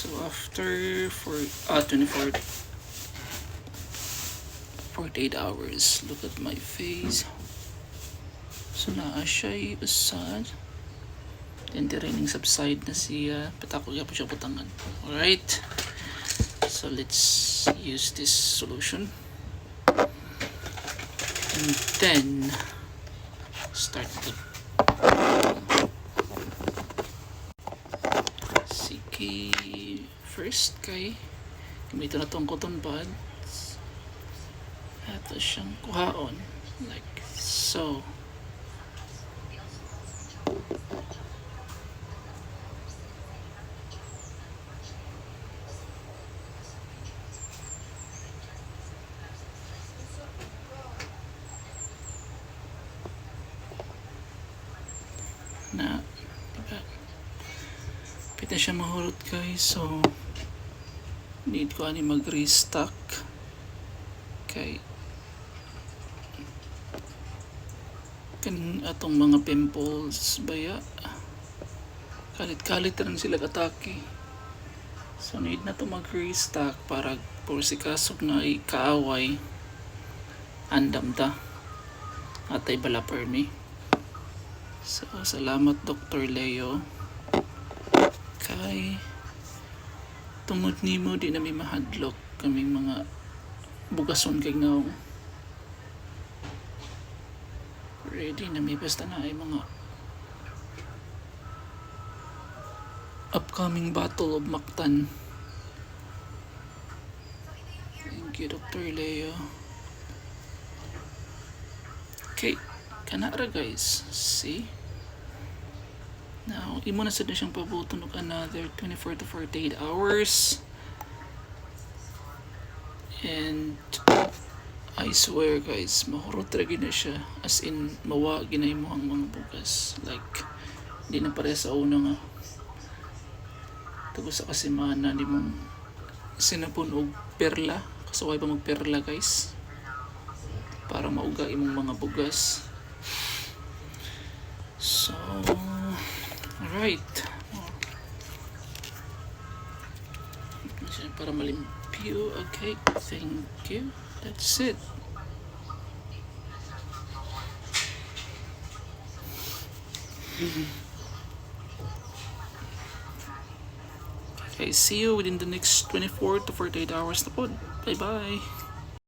So after for ah 24 48 hours, look at my face. So naa siya usad. Then the raining subside na siya. Patako po siya butangan. Alright. So let's use this solution. And then start the Sige, first kay gamitin na tong cotton buds. Ito siyang kuhaon. Like so. Na? Pwede siya mahulot guys, so need ko ani mag-restock. Kay kan atong mga pimples baya kalit-kalit rin sila katake so need na to mag-restock para por si kasog na ikaaway. Andam ta. Atay bala permi so salamat Dr. Leo kay tungod nimo di na may mahadlok kaming mga bugason kay nga ready na may basta na ay mga upcoming battle of Mactan. Thank you Dr. Leo. Okay kanara guys. See Now, imo na sad siyang pabuton og another 24 to 48 hours. And I swear guys, mahurot ra na siya. As in, mawa ginay mo ang mga bugas. Like, di na pare sa una nga. Tugo sa kasimana, di mo sinapon og perla. Kasaway pa magperla guys. Para mauga imong mga bugas. So, alright. Para malimpyo. Okay, thank you. That's it. Okay, see you within the next 24 to 48 hours na po. Bye-bye.